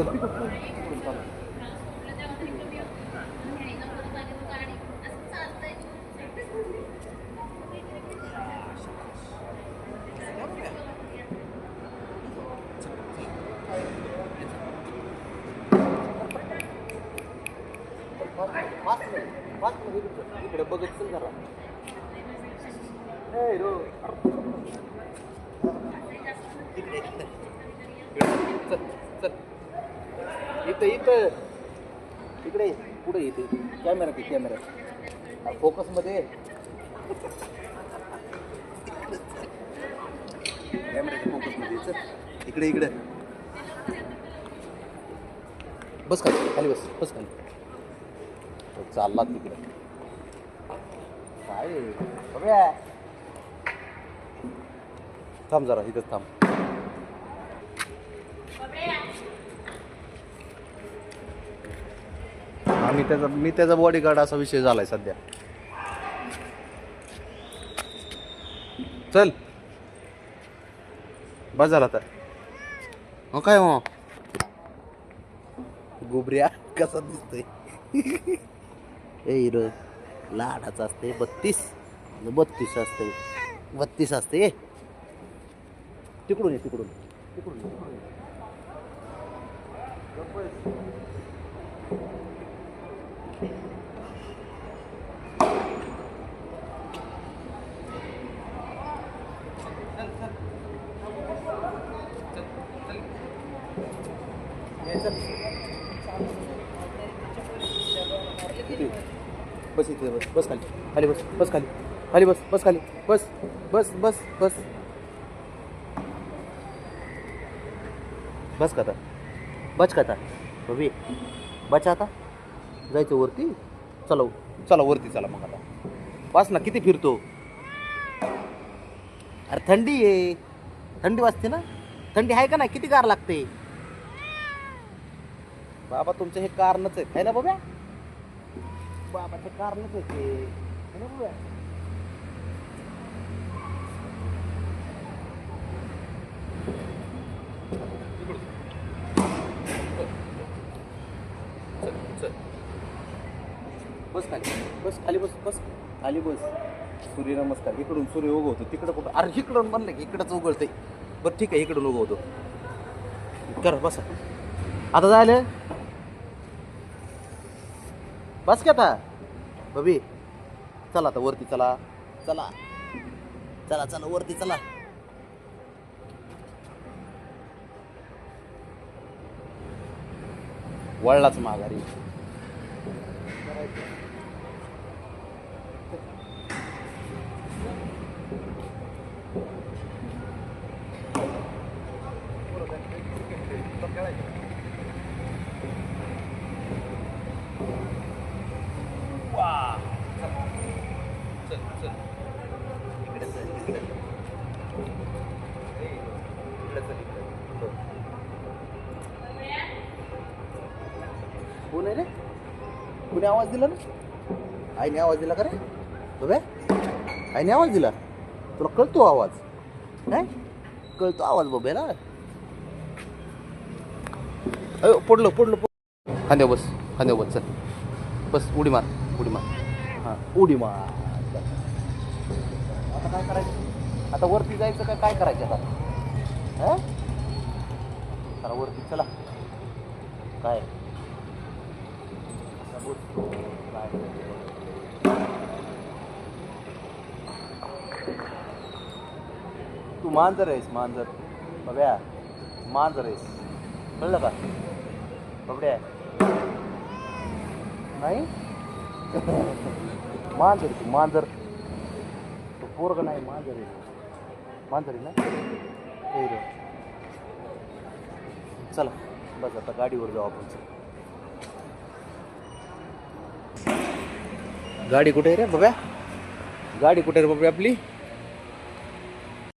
चल तिकडं चल. तिकडून चालू. इकडे बघत चल जरा ए, रो. इकडे, इकडे. चल चल इथं इथं. इकडे कुठे पुढे येते कॅमेरा ते कॅमेरा फोकसमध्ये. कॅमेराच्या फोकस इकडे इकडे. बस खाली खाली बस बस खाली. चालला तिकडे. काय? थांब जरा इथंच थांब. आम्ही त्याचा मी त्याचा बॉडीगार्ड असा विषय झालाय सध्या. चल. बस झाला तर हो काय हो? गुबऱ्या कसा दिसतोय? ए हिरो. लाडाचा असते बत्तीस. बत्तीस असते बत्तीस असते तिकडून ये तिकडून तिकडून बस. इथे बस बस खाली। खाली, बस बस खाली। खाली, बस बस खाली। बस बस बस बस। बस का आता बच का आता बबी बच आता जायचं वरती? चला हो. चला वरती चला मग आता. वास ना किती फिरतो? अरे थंडी आहे. थंडी वाजते ना? थंडी आहे का नाही? किती गार लागते? बाबा तुमचं हे कारणच आहे. है ना बाबा बाबाचे कारणच आहे ते. ना बस खाली. बस खाली बस बस. खाली बस. सूर्यनमस्कार इकडून सूर्य उगवतो तिकडं कुठं? अरे इकडून म्हणलं की इकडंच उगवतंय बरं ठीक आहे इकडून उगवतो. कर बस. आता झालं बस की आता? बबी चला आता वरती चला. चला. चला चला वरती चला. वळलाच माघारी चल चल इकडे चल इकडे ए, इकडे चल इकडे हो. कोण आहे रे? कोणी आवाज दिला ना? आईने आवाज दिला का रे? बघा आईने आवाज दिला? तुला कळतो आवाज. नाही? कळतो आवाज बघायला अयो पडलो पडलो पडलो. खांद्यावर बस खांद्यावर बस चल. बस उडी मार उडी मार. हां उडी मार. आता काय करायचं? आता वरती जायचं का काय करायचं आता? हा? चला वरती चला. काय काय? तू मांजर आहेस मांजर. बघ्या. मांजर आहेस. कळलं का? बघड्या नाही? मांजर तू मांजर? तो पोरग नाही मांजर आहे. मांजर आहे ना? ए रे. चला बस आता गाडीवर जाऊ आपण. चल. गाडी कुठे आहे रे बघा गाडी कुठे आहे रे बाबा आपली?